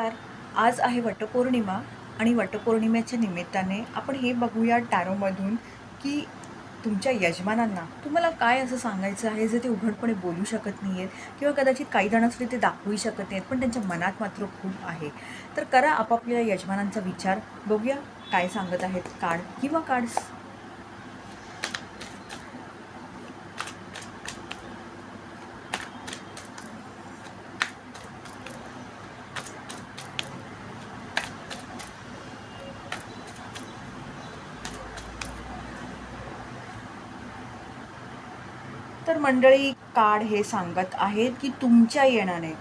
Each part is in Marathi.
नमस्कार. आज आहे वटपौर्णिमा आणि वटपौर्णिमेच्या निमित्ताने आपण हे बघूया टॅरोमधून की तुमच्या यजमानांना तुम्हाला काय असं सांगायचं आहे जे ते उघडपणे बोलू शकत नाही आहेत किंवा कदाचित काही जणांसाठी ते दाखवूही शकत नाहीत पण त्यांच्या मनात मात्र खूप आहे. तर करा आपापल्या यजमानांचा विचार. बघूया काय सांगत आहेत कार्ड किंवा कार्ड्स. तर मंडळी काढ हे सांगत आहेत की तुमच्या येण्याने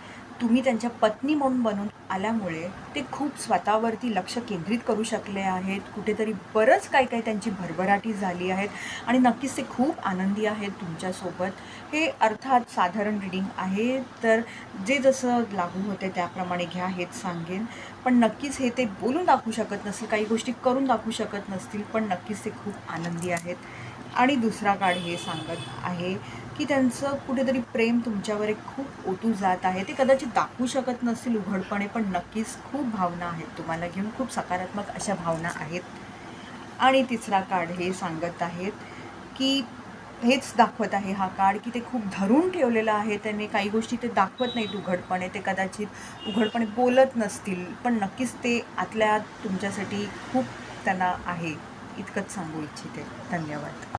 तुम्ही त्यांच्या पत्नी म्हणून बनून आल्यामुळे ते खूप स्वतःवरती लक्ष केंद्रित करू शकले आहेत. कुठेतरी बरंच काही काही त्यांची भरभराटी झाली आहेत आणि नक्कीच ते खूप आनंदी आहेत तुमच्यासोबत. हे अर्थात साधारण रिडिंग आहे. तर जे जसं लागू होते त्याप्रमाणे घ्या हेच सांगेन. पण नक्कीच हे ते बोलून दाखवू शकत नसतील काही गोष्टी करून दाखवू शकत नसतील पण नक्कीच ते खूप आनंदी आहेत. आणि दुसरा कार्ड हे सांगत आहे की त्यांचं कुठेतरी प्रेम तुमच्यावर एक खूप ओतू जात आहे. ते कदाचित दाखवू शकत नसतील उघडपणे पण नक्कीच खूप भावना आहेत. तुम्हाला घेऊन खूप सकारात्मक अशा भावना आहेत. आणि तिसरा कार्ड हे सांगत आहेत की हेच दाखवत आहे हा कार्ड की ते खूप धरून ठेवलेलं आहे. त्याने काही गोष्टी ते दाखवत नाहीत उघडपणे. ते कदाचित उघडपणे बोलत नसतील पण नक्कीच ते आतल्या तुमच्यासाठी खूप त्यांना आहे. इतकंच सांगू इच्छिते. धन्यवाद.